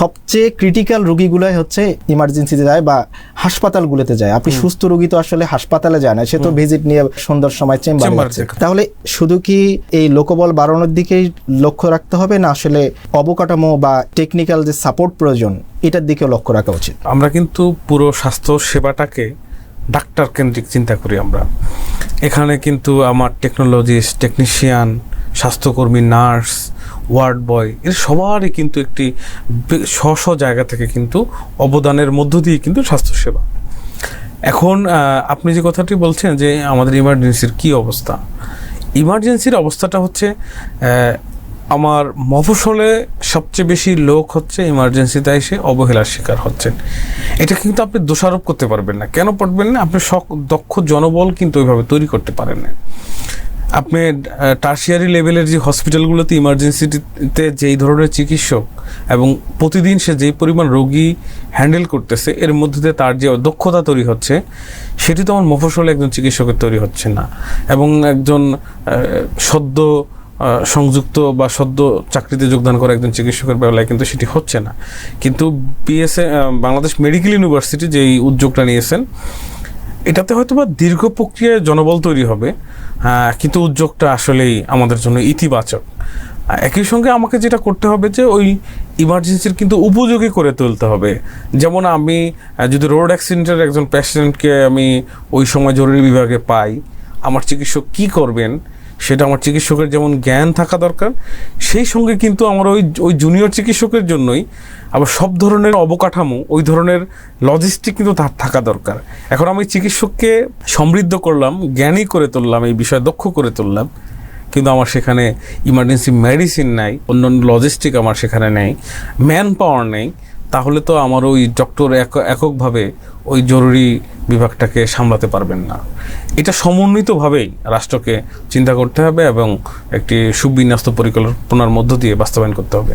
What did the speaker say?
সবচেয়ে ক্রিটিক্যাল রোগীগুলাই হচ্ছে ইমার্জেন্সিতে যায় বা হাসপাতালগুলোতে যায়। আপনি সুস্থ রোগী তো আসলে হাসপাতালে যায় না সে তো ভিজিট নিয়ে সুন্দর সময় চেম্বারে চেম্বারে যাচ্ছে। তাহলে শুধু কি এই লোকবল বাড়ানোর দিকেই লক্ষ্য রাখতে হবে না আসলে অবকাঠামো বা টেকনিক্যাল যে সাপোর্ট প্রয়োজন এটার দিকেও লক্ষ্য রাখা উচিত? আমরা কিন্তু পুরো স্বাস্থ্য সেবাটাকে ডাক্তার কেন্দ্রিক চিন্তা করি আমরা। এখানে কিন্তু আমার টেকনোলজিস্ট টেকনিশিয়ান স্বাস্থ্যকর্মী নার্স ওয়ার্ড বয়, এর সবারই কিন্তু একটি স্ব স্ব জায়গা থেকে কিন্তু অবদানের মধ্য দিয়ে কিন্তু স্বাস্থ্যসেবা। এখন আপনি যে কথাটি বলছেন যে আমাদের ইমার্জেন্সির কি অবস্থা ইমার্জেন্সির অবস্থাটা হচ্ছে আমার মফসলে সবচেয়ে বেশি লোক হচ্ছে ইমার্জেন্সিতে এসে অবহেলার শিকার হচ্ছেন। এটা কিন্তু আপনি দোষারোপ করতে পারবেন না। কেন পারবেন না? আপনি দক্ষ জনবল কিন্তু ওইভাবে তৈরি করতে পারেন না। আপনি টার্সিয়ারি লেভেলের যে হসপিটালগুলোতে ইমার্জেন্সিতে যেই ধরনের চিকিৎসক এবং প্রতিদিন সে যেই পরিমাণ রোগী হ্যান্ডেল করতেছে, এর মধ্যে তার যে দক্ষতা তৈরি হচ্ছে, সেটি তো আমার মফস্বলে একজন চিকিৎসকের তৈরি হচ্ছে না। এবং একজন সদ্য সংযুক্ত বা সদ্য চাকরিতে যোগদান করা একজন চিকিৎসকের বেলায় কিন্তু সেটি হচ্ছে না। কিন্তু বিএসএ বাংলাদেশ মেডিকেল ইউনিভার্সিটি যেই উদ্যোগটা নিয়েছেন এটাতে হয়তো বা দীর্ঘ প্রক্রিয়ায় জনবল তৈরি হবে কিন্তু উদ্যোগটা আসলেই আমাদের জন্য ইতিবাচক। একই সঙ্গে আমাকে যেটা করতে হবে যে ওই ইমার্জেন্সির কিন্তু উপযোগী করে তুলতে হবে। যেমন আমি যদি রোড অ্যাক্সিডেন্টের একজন পেশেন্টকে আমি ওই সময় জরুরি বিভাগে পাই, আমার চিকিৎসক কি করবেন সেটা আমার চিকিৎসকের যেমন জ্ঞান থাকা দরকার, সেই সঙ্গে কিন্তু আমার ওই ওই জুনিয়র চিকিৎসকের জন্যই আবার সব ধরনের অবকাঠামো, ওই ধরনের লজিস্টিক কিন্তু তার থাকা দরকার। এখন আমি চিকিৎসককে সমৃদ্ধ করলাম, জ্ঞানী করে তুললাম, এই বিষয়ে দক্ষ করে তুললাম, কিন্তু আমার সেখানে ইমার্জেন্সি মেডিসিন নাই, অন্যান্য লজিস্টিক আমার সেখানে নেই ম্যান পাওয়ার নেই, তাহলে তো আমার ওই ডক্টর এক- এককভাবে ওই জরুরি বিভাগটাকে সামলাতে পারবেন না। এটা সমন্বিতভাবেই রাষ্ট্রকে চিন্তা করতে হবে এবং একটি সুবিন্যস্ত পরিকল্পনার মধ্য দিয়ে বাস্তবায়ন করতে হবে।